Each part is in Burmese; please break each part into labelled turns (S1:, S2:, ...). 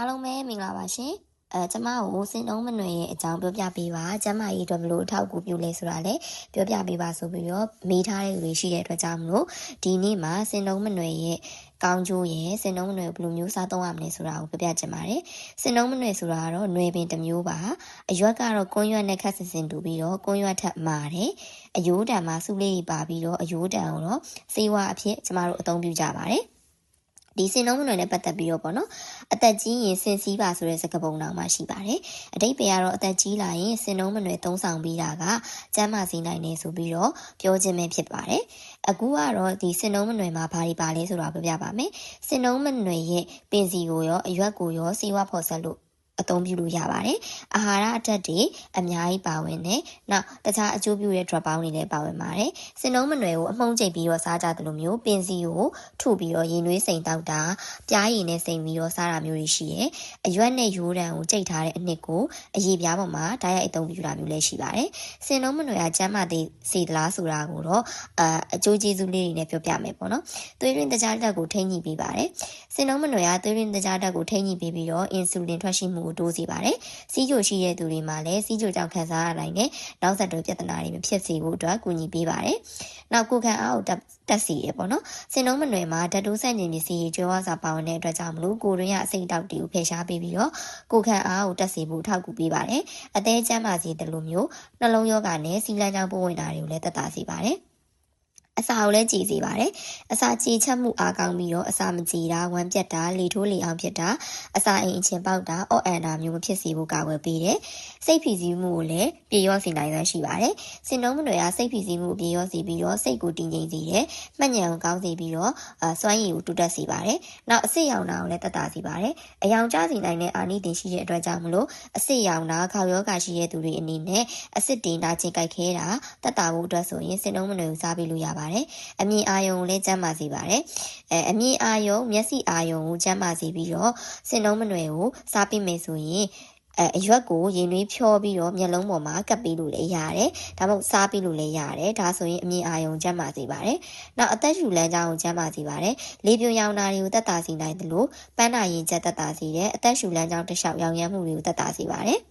S1: အားလုံးပဲမင်္ဂလာပါရှင်အဲကျမကိုစင်တုံးမနွယ်ရဲ့အကြောင်းပြောပြပေးပါကျမကြီးအတွက်ဘလို့အထောက်အကူပြုလဲဆိုတာလည်းပြောပြပေးပါဆိုပြီးတော့မေးထားတဲ့လူတွေရှိတဲ့အတွက်ကြောင့်မလို့ဒီနေ့မှာစင်တုံးမနွယ်ရဲ့ကောင်းကျိုးရဲ့စင်တုံးမနွယ်ဘယ်လိုမျိုးစားသုံးရမလဲဆိုတာကိုပြောပြချင်ပါတယ်စင်တုံးမနွယ်ဆိုတာကတော့နွယ်ပင်တစ်မျိုးပါအရွက်ကတော့ကွန်းရွက်နဲ့ခက်ဆင်ဆင်တူပြီးတော့ကွန်းရွက်ထက်မာတယ်အယိုးတံမှာစုလေးပါပြီးတော့အယိုးတံကိုတော့စေဝါအဖြစ်ကျမတို့အသုံးပြုကြပါတယ် ဒီစင်လုံးမနွယ်နဲ့ပတ်သက်ပြီးတော့ပေါ့နော်အသက်ကြီးရင်စင်စည်းပါဆိုတဲ့စကားပုံတော်မှရှိပါတယ်အတိတ်ပဲကတော့အသက်ကြီးလာရင်စင်လုံးမနွယ်သုံးဆောင်ပြီးတာကကျမ်းမာစေနိုင်တယ်ဆိုပြီးတော့ပြောခြင်းပဲဖြစ်ပါတယ်အခုကတော့ဒီစင်လုံးမနွယ်မှာဘာတွေပါလဲဆိုတာပြောပြပါမယ်စင်လုံးမနွယ်ရဲ့ပင်စီကိုရောအရွက်ကိုရောစီဝါဖော်ဆက်လို့ အသုံးပြုလို့ရပါတယ်။အာဟာရအထက်တွေအများကြီးပါဝင်တယ်။နောက်တခြားအကျိုးပြုတဲ့ drop ပေါင်းတွေလည်းပါဝင်ပါတယ်။စင်လုံးမနွယ်ကိုအမှုန့်ကျိတ်ပြီးတော့စားကြတယ်လို့မျိုးပင်စီကိုထုပြီးတော့ရင်နွေးစိန်တောက်တာပြားရည်နဲ့စိန်ပြီးတော့စားတာမျိုးတွေရှိတယ်။အရွက်နဲ့ရိုးတံကိုကျိတ်ထားတဲ့အနှစ်ကိုအရေးပြားပေါ်မှာဓာတ်ရိုက်အသုံးပြုတာမျိုးလည်းရှိပါတယ်။စင်လုံးမနွယ်ကကျမ်းမာသေးစေသလားဆိုတာကိုတော့အအကျိုးကျေးဇူးလေးတွေနဲ့ပြောပြမယ်ပေါ့နော်။သွေးရင်းတကြားတက်ကိုထိန်းညှိပေးပါတယ်။ စင်လုံးမနွယ်ကသွေးရင်းတကြားတက်ကိုထိန်းညှိပေးပြီးတော့အင်ဆူလင်ထွက်ရှိမှုကိုတိုးစေပါတယ်။စီးကြိုရှိတဲ့သူတွေမှာလည်းစီးကြိုကြောင့်ခံစားရနိုင်တဲ့နောက်ဆက်တွဲပြဿနာတွေမဖြစ်စေဖို့အတွက်ကူညီပေးပါတယ်။နောက်ကိုခံအားကိုတက်စီရပေါ့နော်။စင်လုံးမနွယ်မှာဓာတ်တိုးဆန့်ကျင်ပစ္စည်းကျွဲဝါစာပါဝင်တဲ့အတွက်ကြောင့်မလို့ကိုရင်းရအစိမ့်တောက်တွေကိုဖယ်ရှားပေးပြီးတော့ကိုခံအားကိုတက်စီဖို့ထောက်ကူပေးပါတယ်။အသေးချမ်းပါစေတယ်လို့မျိုးနှလုံးရောဂါနဲ့စီလန်းကြောင်းပိုးဝင်တာတွေကိုလည်းသက်သာစေပါတယ်။ အစာကိုလည်းကြည်စေပါတယ်။အစာကြည်ချက်မှုအားကောင်းပြီးတော့အစာမကြည်တာဝမ်းပြက်တာလေထိုးလေအောင်ဖြစ်တာအစာအိမ်အချင်းပေါက်တာအော့အန်တာမျိုးမဖြစ်စေဖို့ကာကွယ်ပေးတယ်။စိတ်ဖိစီးမှုကိုလည်းပြေရောစေနိုင်ရရှိပါတယ်။စင်လုံးမတွေကစိတ်ဖိစီးမှုပြေရောစေပြီးတော့စိတ်ကိုတည်ငြိမ်စေတယ်။မှတ်ဉာဏ်ကိုကောင်းစေပြီးတော့အစွမ်းရည်ကိုတိုးတက်စေပါတယ်။နောက်အစစ်ရောင်တာကိုလည်းတက်တာစေပါတယ်။အယောင်ကျစေနိုင်တဲ့အာနိသင်ရှိတဲ့အတွက်ကြောင့်မလို့အစစ်ရောင်တာခေါယောဂရှိတဲ့သူတွေအနေနဲ့အစစ်တင်တာချင်းကြိုက်ခဲတာတက်တာဖို့အတွက်ဆိုရင်စင်လုံးမတွေကိုစားပေးလို့ရပါတယ်။အမြင်အာယုံကိုလည်းကျန်းမာစေပါတယ်။အဲအမြင်အာယုံမျက်စိအာယုံကိုကျန်းမာစေပြီးတော့စင်လုံးမနွယ်ကိုစားပေးမယ်ဆိုရင်အဲအရွက်ကိုရင်သွေးဖြောပြီးတော့မျက်လုံးပေါ်မှာကပ်ပြီးလို့လည်းရတယ်။ဒါမှမဟုတ်စားပြီးလို့လည်းရတယ်။ဒါဆိုရင်အမြင်အာရုံကျန်းမာစေပါတယ်။နောက်အသက်ရှူလမ်းကြောင်းကိုကျန်းမာစေပါတယ်။လေပြွန်ရောင်နာတွေကိုတက်တာစေနိုင်တယ်လို့ပန်းနာရင်ချက်တက်တာစေတယ်။အသက်ရှူလမ်းကြောင်းတစ်လျှောက်ရောင်ရမ်းမှုတွေကိုတက်တာစေပါတယ်။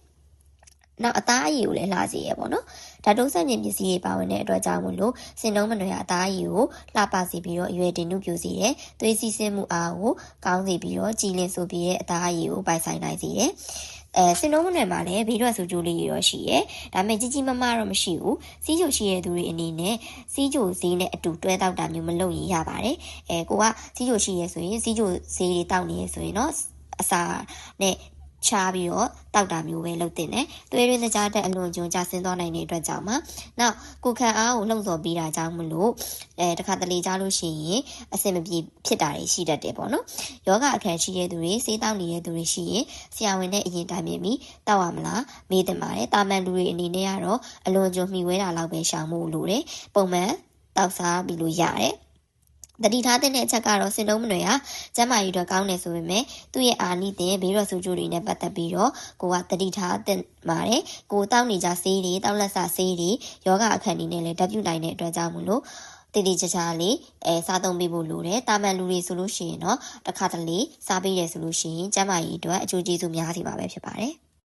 S1: နောက်အသားအရည်ကိုလည်းလှစေရပေါ့နော်ဓာတ်တုံးဆန့်ကျင်ပစ္စည်းတွေပါဝင်တဲ့အတွက်ကြောင့်မို့လို့စင်တုံးမနွယ်အသားအရည်ကိုလှပစေပြီးတော့အရွယ်တင်နုပြိုစေတယ်သွေးစီးဆင်းမှုအားကိုကောင်းစေပြီးတော့ကြည်လင်ဆိုပြီးတဲ့အသားအရည်ကိုပိုင်ဆိုင်နိုင်စေတယ်အဲစင်လုံးမနယ်မှာလည်းဘေးထွက်ဆူကြိုးလေးရောရှိရဲဒါပေမဲ့ကြီးကြီးမားမားတော့မရှိဘူးစီးကြိုရှိတဲ့သူတွေအနေနဲ့စီးကြိုဈေးနဲ့အတူတွဲတောက်တာမျိုးမလုပ်ရင်ရပါတယ်အဲကိုကစီးကြိုရှိရဲဆိုရင်စီးကြိုဈေးတွေတောက်နေရဆိုရင်တော့အစာနဲ့ ချားပြီးတော့တောက်တာမျိုးပဲလုပ်တင်တယ်။သွေးရင်းတကြားတဲ့အလွန်ကျွံကျဆင်းသွားနိုင်တဲ့အတွက်ကြောင့်ပါ။နောက်ကိုခံအားကိုလှုံ့ဆော်ပေးတာကြောင့်မလို့အဲတခါတလေကြားလို့ရှိရင်အဆင်မပြေဖြစ်တာတွေရှိတတ်တယ်ပေါ့နော်။ယောဂအခန်းရှိတဲ့သူတွေစေးတောက်နေတဲ့သူတွေရှိရင်ဆရာဝန်နဲ့အရင်တိုင်မြင်ပြီးတောက်ရမလားမေးတင်ပါတယ်။တာမန်လူတွေအနေနဲ့ကတော့အလွန်ကျွံမှီဝဲတာလောက်ပဲရှောင်မှုလို့တယ်။ပုံမှန်တောက်စားပြီးလို့ရတယ်။ တတိထားတဲ့အချက်ကတော့စင်လုံးမနွယ်ဟာကျမ်းမာရေးအတွက်ကောင်းတယ်ဆိုပေမဲ့သူ့ရဲ့အာနိသင်ဘေးရောဆူကျိုးတွေနဲ့ပတ်သက်ပြီးတော့ကိုကတတိထားတဲ့ပါတယ်ကိုတောက်နေကြဆေးတွေတောက်လက်ဆဆေးတွေယောဂအခန်းတွေနဲ့လည်းဓာတ်ပြုနိုင်တဲ့အတွက်ကြောင့်မလို့တည်တည်ချာချာလေးအဲစားသုံးပေးဖို့လိုတယ်တာမန်လူတွေဆိုလို့ရှိရင်တော့တစ်ခါတလေစားပေးတယ်ဆိုလို့ရှိရင်ကျန်းမာရေးအတွက်အကျိုးကျေးဇူးများစီပါပဲဖြစ်ပါတယ်